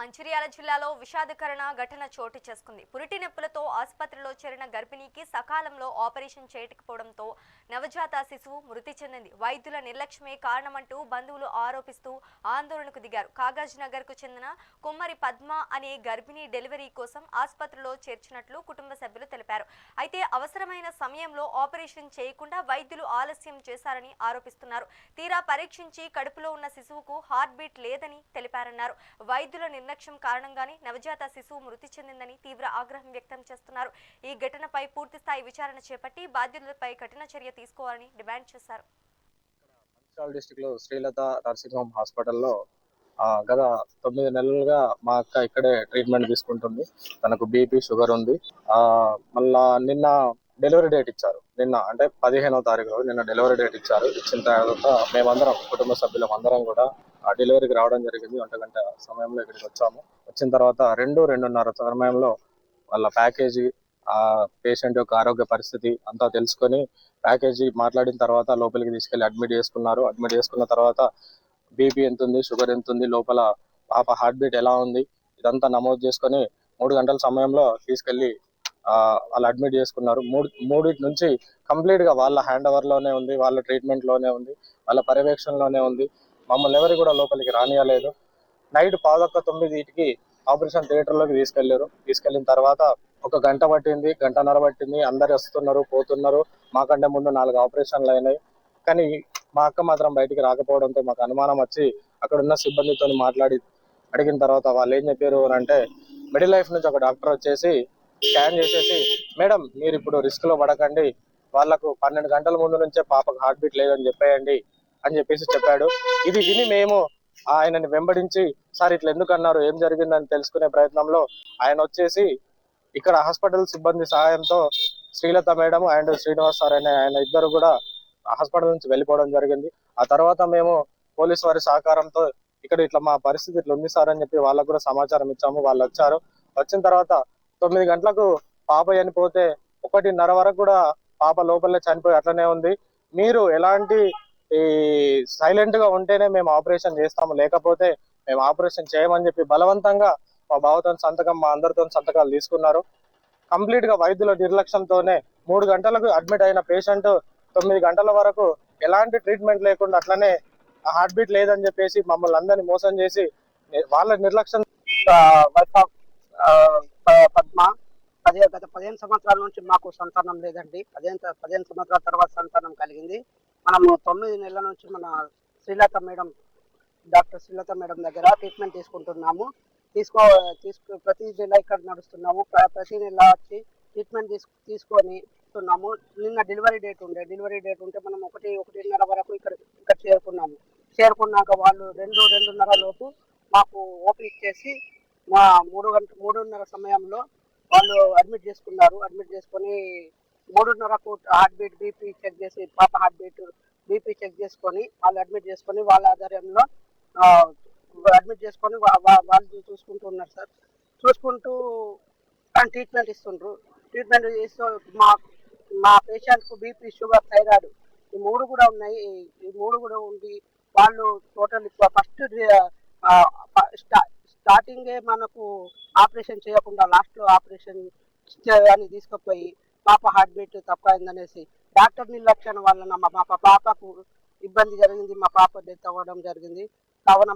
మంచిర్యాల జిల్లాలో విషాదకరణ ఘటన చోటు చేసుకుంది. పురిటి నొప్పులతో ఆసుపత్రిలో చేరిన గర్భిణికి సకాలంలో ఆపరేషన్ చేయకపోవడంతో నవజాత శిశువు మృతి చెందింది. వైద్యుల నిర్లక్ష్యమే కారణమంటూ బంధువులు ఆరోపిస్తూ ఆందోళనకు దిగారు. కాగజ్ నగర్కు చెందిన కుమ్మరి పద్మ అనే గర్భిణి డెలివరీ కోసం ఆసుపత్రిలో చేర్చినట్లు కుటుంబ సభ్యులు తెలిపారు. అయితే అవసరమైన సమయంలో ఆపరేషన్ చేయకుండా వైద్యులు ఆలస్యం చేశారని ఆరోపిస్తున్నారు. తీరా పరీక్షించి కడుపులో ఉన్న శిశువుకు హార్ట్ బీట్ లేదని తెలిపారన్నారు. వైద్యుల నిర్లక్ష్యం కారణంగానే నవజాత శిశువు మృతి చెందిందని తీవ్ర ఆగ్రహం వ్యక్తం చేస్తున్నారు. ఈ ఘటనపై పూర్తి స్థాయి విచారణ చేపట్టి బాధ్యులపై కఠిన చర్య తీసుకోవాలని డిమాండ్ చేశారు. డిస్టిక్లో శ్రీలత నర్సింగ్ హోమ్ హాస్పిటల్లో గత తొమ్మిది నెలలుగా మా అక్క ఇక్కడే ట్రీట్మెంట్ తీసుకుంటుంది. తనకు బీపీ షుగర్ ఉంది. మళ్ళా నిన్న డెలివరీ డేట్ ఇచ్చారు. నిన్న అంటే పదిహేనో తారీఖు నిన్న డెలివరీ డేట్ ఇచ్చారు. ఇచ్చిన తర్వాత మేమందరం కుటుంబ సభ్యులం అందరం కూడా ఆ డెలివరీకి రావడం జరిగింది. ఒంట గంట సమయంలో ఇక్కడికి వచ్చాము. వచ్చిన తర్వాత రెండు రెండున్నర సమయంలో వాళ్ళ ప్యాకేజీ ఆ పేషెంట్ యొక్క ఆరోగ్య పరిస్థితి అంతా తెలుసుకొని ప్యాకేజీ మాట్లాడిన తర్వాత లోపలికి తీసుకెళ్ళి అడ్మిట్ చేసుకున్నారు. అడ్మిట్ చేసుకున్న తర్వాత బీపీ ఎంత ఉంది షుగర్ ఎంత ఉంది లోపల పాప హార్ట్ బీట్ ఎలా ఉంది ఇదంతా నమోదు చేసుకొని మూడు గంటల సమయంలో తీసుకెళ్ళి వాళ్ళు అడ్మిట్ చేసుకున్నారు. మూడు మూడింటి నుంచి కంప్లీట్గా వాళ్ళ హ్యాండ్ ఓవర్లోనే ఉంది వాళ్ళ ట్రీట్మెంట్లోనే ఉంది వాళ్ళ పర్యవేక్షణలోనే ఉంది. మమ్మల్ని ఎవరు కూడా లోపలికి రానియలేదు. నైట్ పాదొక్క తొమ్మిదిటికి ఆపరేషన్ థియేటర్లోకి తీసుకెళ్ళారు తీసుకెళ్ళిన తర్వాత ఒక గంట పట్టింది గంటన్నర పట్టింది. అందరు వస్తున్నారు పోతున్నారు. మాకంటే ముందు నాలుగు ఆపరేషన్లు అయినాయి. కానీ మా అక్క మాత్రం బయటికి రాకపోవడంతో మాకు అనుమానం వచ్చి అక్కడ ఉన్న సిబ్బందితో మాట్లాడి అడిగిన తర్వాత వాళ్ళు ఏం చెప్పారు అని అంటే మిడిల్ లైఫ్ నుంచి ఒక డాక్టర్ వచ్చేసి స్కాన్ చేసేసి మేడం మీరు ఇప్పుడు రిస్క్లో పడకండి. వాళ్ళకు పన్నెండు గంటల ముందు నుంచే పాపకు హార్ట్ బీట్ లేదని చెప్పేయండి. అని చెప్పేసి చెప్పాడు. ఇది విని మేము ఆయనని వెంబడించి సార్ ఇట్లా ఎందుకు అన్నారు ఏం జరిగిందని తెలుసుకునే ప్రయత్నంలో ఆయన వచ్చేసి ఇక్కడ హాస్పిటల్ సిబ్బంది సహాయంతో Srilatha madam and Srinivas sir అనే ఆయన ఇద్దరు కూడా హాస్పిటల్ నుంచి వెళ్ళిపోవడం జరిగింది. ఆ తర్వాత మేము పోలీస్ వారి సహకారంతో ఇక్కడ ఇట్లా మా పరిస్థితి ఇట్లా ఉంది సార్ అని చెప్పి వాళ్ళకు కూడా సమాచారం ఇచ్చాము. వాళ్ళు వచ్చారు. వచ్చిన తర్వాత తొమ్మిది గంటలకు పాప చనిపోతే ఒకటిన్నర వరకు కూడా పాప లోపలే చనిపోయి అట్లనే ఉంది. మీరు ఎలాంటి ఈ సైలెంట్గా ఉంటేనే మేము ఆపరేషన్ చేస్తాము. లేకపోతే మేము ఆపరేషన్ చేయమని చెప్పి బలవంతంగా మా బావతో సంతకం మా అందరితో సంతకాలు తీసుకున్నారు. కంప్లీట్గా వైద్యుల నిర్లక్ష్యంతోనే మూడు గంటలకు అడ్మిట్ అయిన పేషెంట్ తొమ్మిది గంటల వరకు ఎలాంటి ట్రీట్మెంట్ లేకుండా అట్లనే హార్ట్ బీట్ లేదని చెప్పేసి మమ్మల్ని అందరినీ మోసం చేసి వాళ్ళ నిర్లక్ష్యం పద్మ పదిహేను గత పదిహేను సంవత్సరాల నుంచి మాకు సంతానం లేదండి. పదిహేను పదిహేను సంవత్సరాల తర్వాత సంతానం కలిగింది. మనము తొమ్మిది నెలల నుంచి మన Srilatha madam doctor Srilatha madam దగ్గర ట్రీట్మెంట్ తీసుకుంటున్నాము. తీసుకో తీసుకు ప్రతి నెల ఇక్కడ నడుస్తున్నాము. ప్ర- ప్రతి నెల వచ్చి ట్రీట్మెంట్ తీసు తీసుకొని ఉన్నాము నిన్న డెలివరీ డేట్ ఉండే. డెలివరీ డేట్ ఉంటే మనం ఒకటి ఒకటిన్నర వరకు ఇక్కడ ఇక్కడ చేరుకున్నాము. చేరుకున్నాక వాళ్ళు రెండు రెండున్నర లోపు మాకు ఓపెన్ ఇచ్చేసి మా మూడు గంట మూడున్నర సమయంలో వాళ్ళు అడ్మిట్ చేసుకున్నారు. అడ్మిట్ చేసుకొని మూడున్నర హార్ట్ బీట్ బీపీ చెక్ చేసి పాప హార్ట్ బీట్ బీపీ చెక్ చేసుకొని వాళ్ళు అడ్మిట్ చేసుకొని వాళ్ళ ఆధ్వర్యంలో అడ్మిట్ చేసుకొని వాళ్ళు చూసుకుంటూ ఉన్నారు సార్. చూసుకుంటూ ట్రీట్మెంట్ ఇస్తుండ్రు. ట్రీట్మెంట్ చేస్తూ మా మా పేషెంట్కు బీపీ షుగర్ థైరాయిడ్ ఈ మూడు కూడా ఉన్నాయి. ఈ మూడు కూడా ఉండి వాళ్ళు టోటల్ ఫస్ట్ స్టార్టింగే మనకు ఆపరేషన్ చేయకుండా లాస్ట్లో ఆపరేషన్ అని తీసుకుపోయి పాప హార్ట్ బీట్ తక్కువ అయిందనేసి డాక్టర్ నిర్లక్ష్యం వలన మా పాపకు ఇబ్బంది జరిగింది మా పాప డెత్ అవ్వడం జరిగింది. కావున